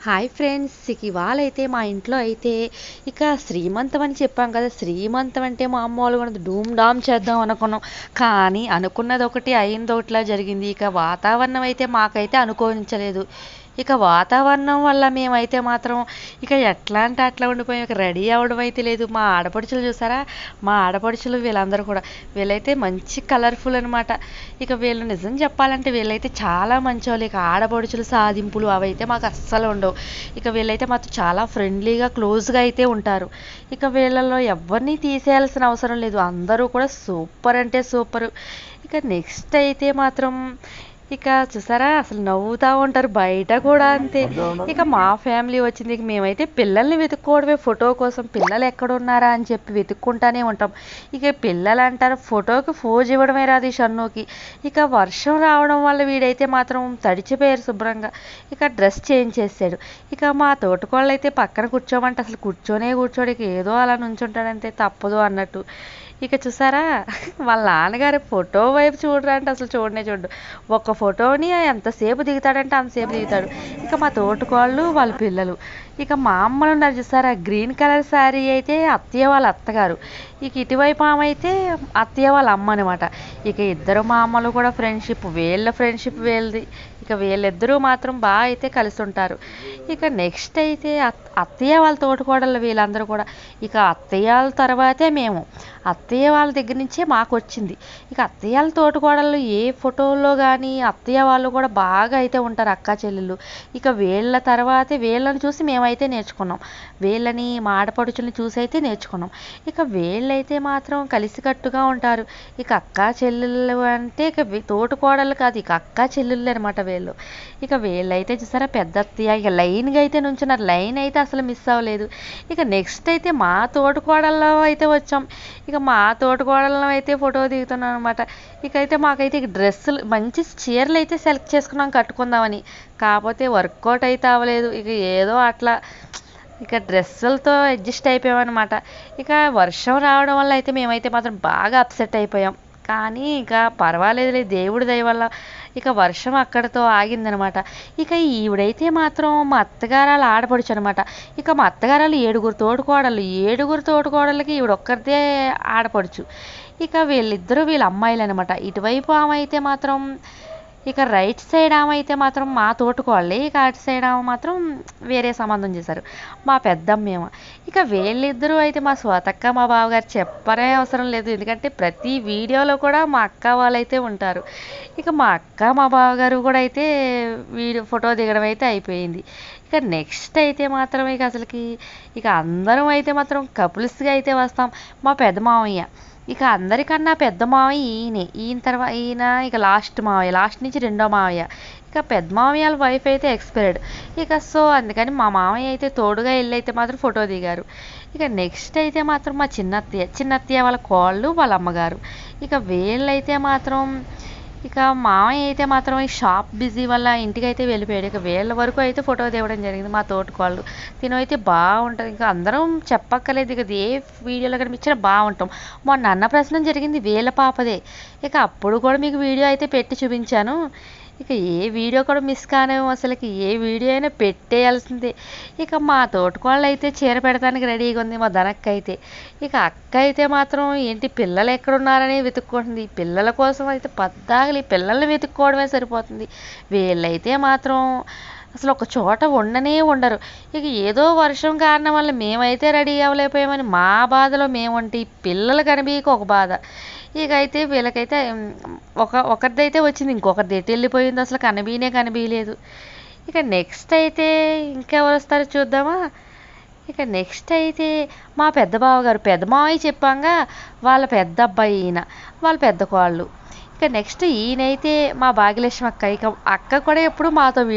Hi friends ఇక ఇవాళ అయితే మా ఇంట్లో అయితే ఇక శ్రీమంతం అని చెప్పాం కదా. శ్రీమంతం అంటే మా మామూలుగా ఉండదు డూమ్ డామ్ చేద్దాం అనుకున్నాం. కానీ అనుకున్నది ఒకటి అయింది ఒకటిలా జరిగింది. ఇక వాతావరణం అయితే మాకైతే అనుకోవించలేదు ఇక వాతావరణం వల్ల మేమైతే మాత్రం ఇక ఎట్లా అంటే అట్లా ఉండిపోయాం. ఇక రెడీ అవ్వడం అయితే లేదు. మా ఆడపడుచులు చూసారా? మా ఆడపడుచులు వీళ్ళందరూ కూడా. వీళ్ళైతే మంచి కలర్ఫుల్ అనమాట ఇక వీళ్ళు నిజం చెప్పాలంటే వీళ్ళైతే చాలా మంచివాళ్ళు ఇక ఆడపడుచులు సాధింపులు అవైతే మాకు అస్సలు ఉండవు. ఇక వీళ్ళైతే మాత్రం చాలా ఫ్రెండ్లీగా క్లోజ్గా అయితే ఉంటారు. ఇక వీళ్ళలో ఎవరిని తీసేయాల్సిన అవసరం లేదు. అందరూ కూడా సూపర్ అంటే సూపర్ ఇక నెక్స్ట్ అయితే మాత్రం ఇక చూసారా? అసలు నవ్వుతూ ఉంటారు బయట కూడా అంతే. ఇక మా ఫ్యామిలీ వచ్చింది. ఇక మేమైతే పిల్లల్ని వెతుక్కోవడమే. ఫోటో కోసం పిల్లలు ఎక్కడ ఉన్నారా అని చెప్పి వెతుక్కుంటానే ఉంటాం. ఇక పిల్లలు అంటారు ఫోటోకి ఫోజ్ ఇవ్వడమే రాదు ఈ షన్నుకి. ఇక వర్షం రావడం వల్ల వీడైతే మాత్రం తడిచిపోయారు శుభ్రంగా. ఇక డ్రెస్ చేంజ్ చేసాడు ఇక మా తోటకోళ్ళు అయితే పక్కన కూర్చోమంటే అసలు కూర్చోనే కూర్చోడు. ఇక ఏదో అలా నుంచుంటాడంతే తప్పదు అన్నట్టు. ఇక చూసారా? వాళ్ళ నాన్నగారి ఫోటో వైపు చూడరా అంటే అసలు చూడనే చూడు ఒక్క ఫోటోని ఎంతసేపు దిగుతాడంటే అంతసేపు దిగుతాడు. ఇక మా తోటకోళ్ళు వాళ్ళ పిల్లలు. ఇక మా అమ్మలు ఉన్నారు చూసారా? గ్రీన్ కలర్ శారీ అయితే అత్తయ్య వాళ్ళ అత్తగారు. ఇక ఇటువైపు ఆమె అయితే అత్తయ్య వాళ్ళ అమ్మ అనమాట ఇక ఇద్దరు మా అమ్మలు కూడా ఫ్రెండ్షిప్ వీళ్ళ ఫ్రెండ్షిప్ వీళ్ళది. ఇక వీళ్ళిద్దరూ మాత్రం బాగా అయితే కలిసి ఉంటారు ఇక నెక్స్ట్ అయితే అత్తయ్య వాళ్ళ తోటకోడళ్ళు వీళ్ళందరూ కూడా. ఇక అత్తయ్య వాళ్ళ తర్వాతే మేము. అత్తయ్య వాళ్ళ దగ్గర నుంచే మాకు వచ్చింది. ఇక అత్తయ్య వాళ్ళ తోటకోడళ్ళు ఏ ఫోటోల్లో కానీ అత్తయ్య వాళ్ళు కూడా బాగా అయితే ఉంటారు అక్క చెల్లెళ్ళు. ఇక వీళ్ళ తర్వాతే వీళ్ళని చూసి మేమైతే నేర్చుకున్నాం. వీళ్ళని మాడపడుచుని చూసి అయితే నేర్చుకున్నాం. ఇక వీళ్ళైతే మాత్రం కలిసికట్టుగా ఉంటారు. ఇక అక్క చెల్లెళ్ళు అంటే ఇక వీ- కాదు ఇక అక్క చెల్లెళ్ళు అనమాట వేళ్ళు ఇక వీళ్ళైతే చూసారా పెద్ద అత్తయ్య ఇక లైన్గా అయితే నుంచున్నారు. లైన్ అయితే అసలు మిస్ అవ్వలేదు. ఇక నెక్స్ట్ అయితే మా తోటకోడల్లో అయితే వచ్చాం. ఇక మా తోటకోడల్లో అయితే ఫోటో దిగుతున్నాం అనమాట ఇక అయితే మాకైతే ఇక డ్రెస్సులు మంచి చీరలు అయితే సెలెక్ట్ చేసుకున్నాం కట్టుకుందామని. కాకపోతే వర్కౌట్ అయితే అవ్వలేదు. ఇక ఏదో అట్లా ఇక డ్రెస్సులతో అడ్జస్ట్ అయిపోయామన్నమాట. ఇక వర్షం రావడం వల్ల అయితే మేమైతే మాత్రం బాగా అప్సెట్ అయిపోయాం. కానీ ఇక పర్వాలేదులే దేవుడి దయ వల్ల ఇక వర్షం అక్కడితో ఆగిందనమాట. ఇక ఈవిడైతే మాత్రం మా అత్తగారు ఆడపడుచు అనమాట ఇక మా అత్తగారాలు ఏడుగురు తోడుకోడళ్ళు ఏడుగురు తోడుకోడళ్ళకి ఈవిడ ఒక్కరిదే ఆడపడుచు. ఇక వీళ్ళిద్దరూ వీళ్ళ అమ్మాయిలు అనమాట ఇటువైపు ఆమె అయితే మాత్రం ఇక రైట్ సైడ్ ఆమె అయితే మాత్రం మా తోటకోళ్ళే ఇక అటు సైడ్ ఆమె మాత్రం వేరే సంబంధం చేశారు. మా పెద్దమ్మేమో ఇక వీళ్ళిద్దరూ అయితే మా స్వతక్క మా బావగారు చెప్పనే అవసరం లేదు. ఎందుకంటే ప్రతి వీడియోలో కూడా మా అక్క వాళ్ళైతే ఉంటారు. ఇక మా అక్క మా బావగారు కూడా అయితే వీడియో ఫోటో దిగడం అయితే అయిపోయింది. ఇక నెక్స్ట్ అయితే మాత్రం ఇక అసలుకి ఇక అందరం అయితే మాత్రం కపుల్స్గా అయితే వస్తాం. మా పెద్ద మామయ్య ఇక అందరికన్నా పెద్ద మావయ్య ఈయనే. ఈయన తర్వాత ఈయన ఇక లాస్ట్ మావయ్య. లాస్ట్ నుంచి రెండో మావయ్య. ఇక పెద్ద మామయ్య వాళ్ళ వైఫ్ అయితే ఎక్స్పైర్డ్ ఇక సో అందుకని మా మామయ్య అయితే తోడుగా వెళ్ళి అయితే మాత్రం ఫోటో దిగారు. ఇక నెక్స్ట్ అయితే మాత్రం మా చిన్నత్తయ్య చిన్నత్తయ్య వాళ్ళ కోళ్ళు వాళ్ళ అమ్మగారు. ఇక వీళ్ళైతే మాత్రం ఇక మామయ్య అయితే మాత్రం ఈ షాప్ బిజీ వల్ల ఇంటికి అయితే వెళ్ళిపోయాడు. ఇక వీళ్ళ వరకు అయితే ఫోటో తేవడం జరిగింది మా తోటికోళ్ళు. తిను అయితే బాగుంటుంది. ఇంకా అందరం చెప్పక్కర్లేదు. ఇక ఏ వీడియోలో కనిపించినా బాగుంటాం. మొన్న ప్రశ్న జరిగింది వీళ్ళ పాపదే. ఇక అప్పుడు కూడా మీకు వీడియో అయితే పెట్టి చూపించాను. ఇక ఏ వీడియో కూడా మిస్ కానేమో అసలుకి. ఏ వీడియో అయినా పెట్టేయాల్సిందే. ఇక మా తోటకోళ్ళు అయితే చీర పెడతానికి రెడీగా ఉంది మా ధనక్క అయితే. ఇక అక్క అయితే మాత్రం ఏంటి పిల్లలు ఎక్కడున్నారని వెతుక్కుంటుంది. పిల్లల కోసం అయితే పద్దాగలి పిల్లల్ని వెతుక్కోవడమే సరిపోతుంది. వీళ్ళైతే మాత్రం అసలు ఒక చోట ఉండనే ఉండరు. ఇక ఏదో వర్షం కారణం వల్ల మేమైతే రెడీ అవ్వలేకపోయామని మా బాధలో మేముంటే పిల్లలు కనిపించక ఒక బాధ. ఇక అయితే వీళ్ళకైతే ఒక ఒకరిదైతే వచ్చింది ఇంకొకరిది ఎటు వెళ్ళిపోయింది అసలు కనబీనే కనబీయలేదు ఇక నెక్స్ట్ అయితే ఇంకెవరు వస్తారో చూద్దామా? ఇక నెక్స్ట్ అయితే మా పెద్ద బావగారు పెద్ద మావయ్య చెప్పాంగా వాళ్ళ పెద్ద అబ్బాయి ఈయన వాళ్ళ పెద్ద కోళ్ళు. ఇక నెక్స్ట్ ఈయనైతే మా భాగ్యలక్ష్మి అక్క ఇక అక్క కూడా ఎప్పుడు మాతో